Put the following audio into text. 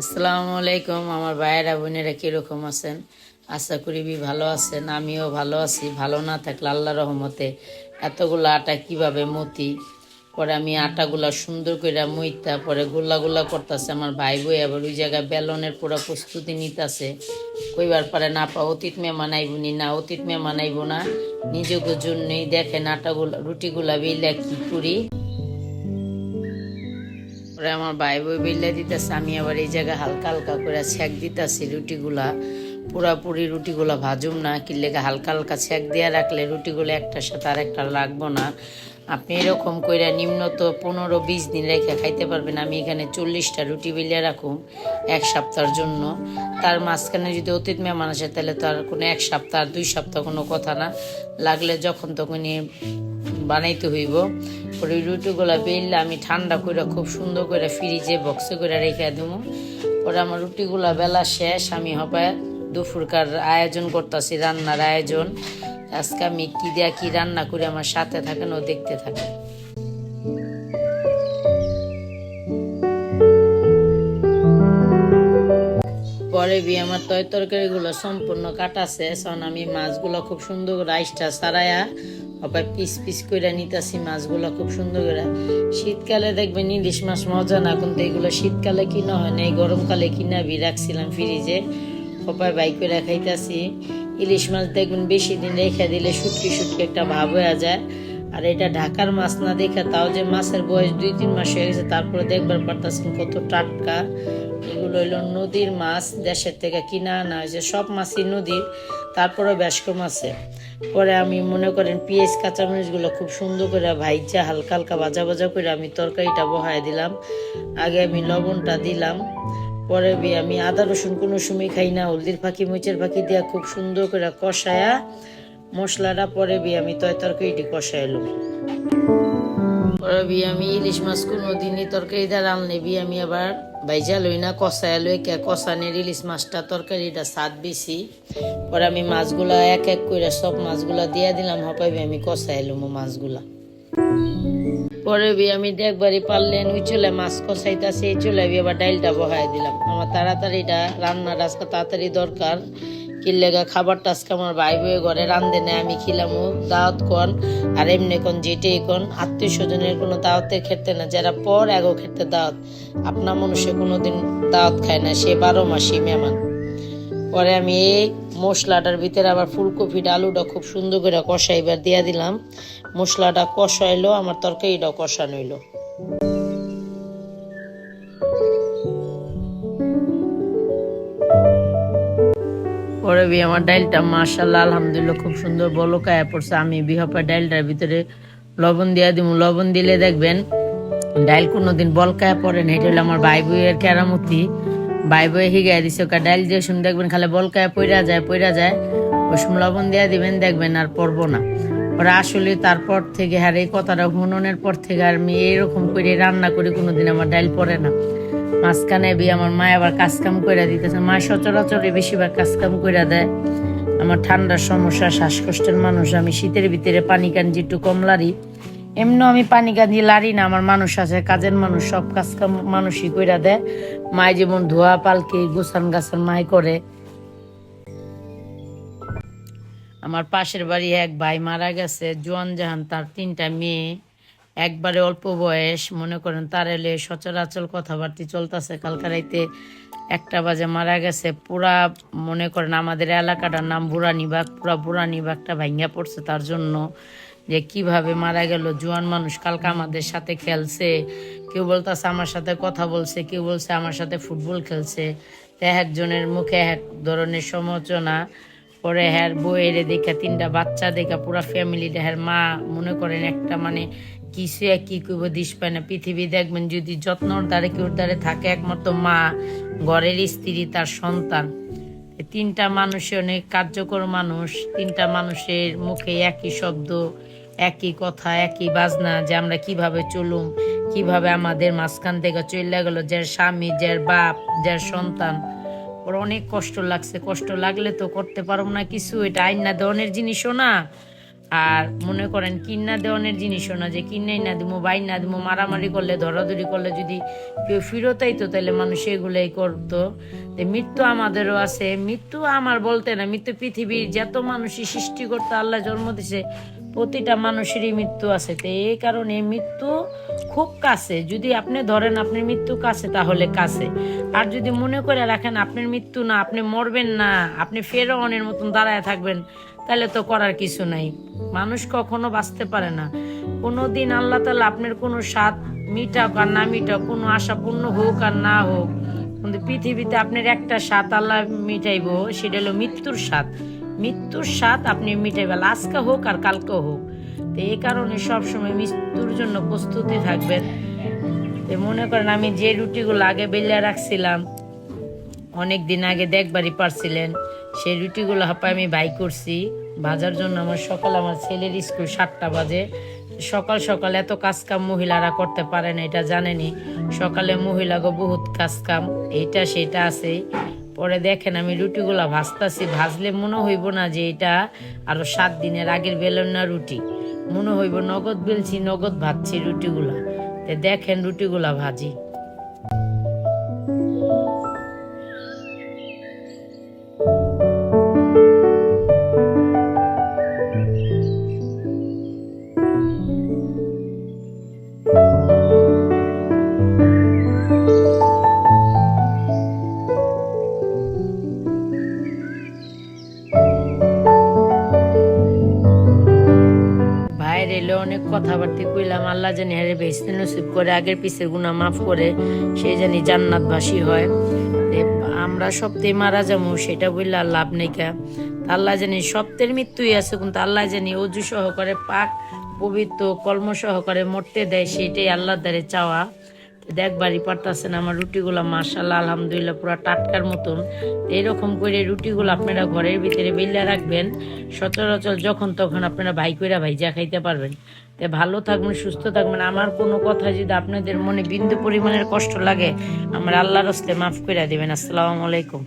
আসসালামু আলাইকুম, আমার ভাইয়েরা, বোনেরা কীরকম আছেন? আশা করি বি ভালো আছেন, আমিও ভালো আছি। ভালো না থাকলে আল্লাহ রহমতে এতগুলো আটা কীভাবে মতি? পরে আমি আটাগুলা সুন্দর করে মইতা, পরে গোল্লা গোল্লা করতেছে আমার ভাই বই আবার ওই জায়গায় বেলনের পুরো প্রস্তুতি নিতেছে। কইবার পারে না পা, অতীত মেহমান নি না, অতীত মেহমান আইব না। নিজেকে জন্যই দেখেন আটাগুলা, রুটিগুলা বেলা কি করি? পরে আমার ভাই বই বেলে দিতেছে, আমি আবার এই জায়গায় হালকা হালকা করে ছেঁক দিতেছি রুটিগুলা। পুরাপুরি রুটিগুলা ভাজুম না কিনলে হালকা হালকা ছেঁক দিয়ে রাখলে রুটিগুলো একটার সাথে আর একটা লাগবো না। আপনি এরকম কইরা নিম্নত পনেরো বিশ দিন রেখে খাইতে পারবেন। আমি এখানে চল্লিশটা রুটি বেলিয়ে রাখুন এক সপ্তাহের জন্য। তার মাঝখানে যদি অতীত মেহমান আসে, তাহলে তার কোনো এক সপ্তাহ আর দুই সপ্তাহ কোনো কথা না। লাগলে যখন তখনই বানাইতে হইব। ওই রুটিগুলা বেললে আমি ঠান্ডা করে খুব সুন্দর করে ফ্রিজে বক্সে করে রেখে দেবো পরে আমার রুটিগুলা বেলা শেষ। আমি হবে দুপুরকার আয়োজন করতেছি, রান্নার আয়োজন। আজকে আমি কি দেয়া, কি রান্না করে, আমার সাথে থাকেন, ও দেখতে থাকেন। পরে বি, আমার তয় তরকারিগুলো সম্পূর্ণ কাটাছে, এখন আমি মাছগুলো খুব সুন্দর করে রাইসটা সারায়া আবার পিস পিস করে নিতেছি মাছগুলো খুব সুন্দর করে। শীতকালে দেখবেন ইলিশ মাছ মজা না, কিন্তু এগুলো শীতকালে কিনা হয় না গরমকালে কিনা বি রাখছিলাম ফ্রিজে সবাই বাই করে খাইতেছি। ইলিশ মাছ দেখবেন বেশি দিন রেখে দিলে শুটকি শুটকি একটা ভাব হয়ে যায়। আর এটা ঢাকার মাছ না দেখে তাও যে মাছের বয়স দুই তিন মাস হয়ে গেছে, তারপরে দেখবার পারতেছেন কত টাটকা। এগুলো হইল নদীর মাছ, দেশের থেকে কিনা আনা হয়েছে, সব মাছই নদীর তারপরে বেশ কম আছে পরে আমি মনে করেন পেঁয়াজ, কাঁচামরিচগুলো খুব সুন্দর করে ভাইজা, হালকা হালকা ভাজা ভাজা করে আমি তরকারিটা বহায় দিলাম। আগে আমি লবণটা দিলাম। পরে বি আমি আদা রসুন কোনো সময় খাই না, হলদির ফাঁকি মুচের ফাঁকি দিয়া খুব সুন্দর করে কষায়া মশলাটা পরে বি আমি তয় তরকারিটি কষাইলাম পরে বি আমি ইলিশ মাছ কোনো দিনই তরকারি দিয়ে রান্নে বি আমি আবার ভাইজা লই না, কষায় লই কে কষানের ইলিশ মাছটা তরকারিটা স্বাদ বেশি। পরে আমি মাছগুলা এক এক করে সব মাছগুলা দিয়ে দিলাম হপাইবি আমি কষাইলাম মাছগুলা। পরে বি আমি দেখবারই পারলেন, ওই চলে মাছ কষাইতাছে, এই চলে বি আবার ডাইলটা বহাই দিলাম। আমার তাড়াতাড়িটা রান্নাটা আজকে তাড়াতাড়ি দরকার। কিল্লেগা খাবারটা আজকে আমার ভাই বয়ে ঘরে রান্ধে নেয় আমি খিলাম দাওয়াত কন, আর এমনি কোন যেটাই কোন, আত্মীয় স্বজনের কোনো দাওয়াতের ক্ষেত্রে না, যারা পর এগো ক্ষেত্রে দাওয়াত, আপনার মানুষে কোনোদিন দাওয়াত খায় না, সে বারো মাসি মেহমান। পরে আমি এই মশলাটার ভিতরে আবার ফুলকপিটা আলুটা খুব সুন্দর করে কষাইবার দিয়া দিলাম। মশলাটা কষাইলো, আমার তরকারিটাও কষানো হইল। পরে আমার ডাইলটা মার্শাল্লাহ আলহামদুলিল্লাহ, খুব সুন্দর বলকায় পড়ছে। আমি বিহপা ডাইলটার ভিতরে লবণ দিয়া দিব লবণ দিলে দেখবেন, ডাইল কোনোদিন বলকায় পড়ে না। এটা হলো আমার ভাই বইয়ের কেরামতি। ভাই বই হিগাই দিছে ওকে ডাইল দিয়ে শুনে দেখবেন, খালি বলকায় পইরা যায় পইরা যায় ওই লবণ দিয়া দিবেন, দেখবেন আর পড়ব না। ওরা আসলে তারপর থেকে আর এই কথাটা হুননের পর থেকে আর আমি এরকম করে রান্না করি, কোনোদিন আমার ডাইল পড়ে না। মাঝখানে বি আমার মা আবার কাজ কাম করে দিতেছে, মা সচরাচরে বেশিরভাগ কাজ কাম করে দেয়। আমার ঠান্ডার সমস্যা, শ্বাসকষ্টের মানুষ, আমি শীতের ভিতরে পানি কাঞ্জি একটু কম লারি এমনি আমি পানি কাঞ্জি লারি না, আমার মানুষ আছে, কাজের মানুষ, সব কাজ মানুষই কইরা দেয়। মায় যেমন ধোয়া, পালকি গোসান গাছান মাই করে। আমার পাশের বাড়ি এক ভাই মারা গেছে, জোয়ান জাহান তার তিনটা মেয়ে। একবারে অল্প বয়স, মনে করেন তার এলে সচরাচল কথাবার্তি চলতেছে। কালকা রাইতে একটা বাজে মারা গেছে, পুরা মনে করেন আমাদের এলাকাটার নাম বুড়ানিবাগ, পুরা বুড়ানিবাগটা ভাঙ্গা পড়ছে তার জন্য। যে কীভাবে মারা গেল, জোয়ান মানুষ কালকে আমাদের সাথে খেলছে, কেউ বলতেছে আমার সাথে কথা বলছে, কেউ বলছে আমার সাথে ফুটবল খেলছে। একজনের মুখে এক ধরনের সমালোচনা, পরে হ্যার বইয়ের দেখে তিনটা বাচ্চা দেখা পুরা ফ্যামিলিটা হ্যার মা মনে করেন একটা মানে কিছু এক কি করব দিস পায় না। পৃথিবী দেখবেন যদি যত্নর দ্বারে কেউ দ্বারে থাকে একমাত্র মা, ঘরের স্ত্রী, তার সন্তান। তিনটা মানুষে অনেক কার্যকর মানুষ, তিনটা মানুষের মুখে একই শব্দ একই কথা, একই বাজনা যে আমরা কীভাবে চলুম, কীভাবে আমাদের মাঝখান থেকে চলে গেলো যার স্বামী যার বাপ যার সন্তান। ওর অনেক কষ্ট লাগছে, কষ্ট লাগলে তো করতে পারব না কিছু, এটা আইন না ধরনের জিনিসও না। আর মনে করেন কিন্না দেওয়ানের জিনিসও না যে কিন্নাই না দিমো, বাই না দিমো, মারামারি করলে ধরাধরি করলে যদি কেউ ফিরত আইতো তাহলে মানুষ এগুলোই করতো। তো মৃত্যু আমাদেরও আছে। মৃত্যু আমার বলতে না, মৃত্যু পৃথিবীর যত মানুষই সৃষ্টি করতে আল্লাহ জন্ম দিছে, প্রতিটা মানুষেরই মৃত্যু আছে। তো এই কারণে মৃত্যু খুব কাছে। যদি আপনি ধরেন আপনার মৃত্যু কাছে, তাহলে কাছে। আর যদি মনে করে রাখেন আপনার মৃত্যু না, আপনি মরবেন না, আপনি ফেরোনের মতন দাঁড়ায় থাকবেন তাহলে তো করার কিছু নাই। মানুষ কখনো বাঁচতে পারে না। কোনো দিন আল্লাহ তালা আপনার কোনো স্বাদ মিটাক আর না মিটাক, কোনো আশা পূর্ণ হোক আর না হোক, কিন্তু পৃথিবীতে আপনার একটা স্বাদ আল্লাহ মিটাইব, সেটা হলো মৃত্যুর স্বাদ। মৃত্যুর স্বাদ আপনি মিটাইবেন আজকে হোক আর কালকে হোক। তো এই কারণে সবসময় মৃত্যুর জন্য প্রস্তুতি থাকবেন। মনে করেন আমি যে রুটিগুলো আগে বেলে রাখছিলাম অনেক দিন আগে দেখবারই পারছিলেন। সেই রুটিগুলো হাপায় আমি বাই করছি। ভাজার জন্য আমার সকাল আমার ছেলের স্কুল সাতটা বাজে। সকাল সকাল এত কাজ কাম মহিলারা করতে পারে না, এটা জানেনি। সকালে মহিলাগো বহুত কাজ কাম এইটা সেটা আছে। পরে দেখেন আমি রুটিগুলা ভাজতাছি, ভাজলে মনে হইব না যে এটা আরও সাত দিনের আগের বেলন না রুটি। মনে হইব নগদ বেলছি, নগদ ভাজছি রুটিগুলা। দেখেন রুটিগুলা ভাজি। কথাবার্তা কইলাম, আল্লাহ জানি হারে বেসতে নসিব করে, আগের পিছের গুণা মাফ করে, সে জানি জান্নাতবাসী হয়। আমরা সপ্তাহে মারা যাব, সেটা বললে লাভ নেই কা। আল্লাহ জানি সপ্তের মৃত্যুই আছে, কিন্তু আল্লাহ জানি অজু সহকারে পাক, পবিত্র কর্ম সহকারে মরতে দেয়, সেটাই আল্লাহর দ্বারে চাওয়া। তো দেখবারই পারতাছেন আমার রুটিগুলো মার্শাল্লাহ আলহামদুলিল্লাহ, পুরো টাটকার মতন। এরকম করে রুটিগুলো আপনারা ঘরের ভিতরে বেলে রাখবেন, সচরাচর যখন তখন আপনারা ভাই কইরা ভাইজা খাইতে পারবেন। তো ভালো থাকবেন, সুস্থ থাকবেন। আমার কোনো কথা যদি আপনাদের মনে বিন্দু পরিমাণের কষ্ট লাগে, আমার আল্লাহর হস্তে মাফ করে দেবেন। আসসালামু আলাইকুম।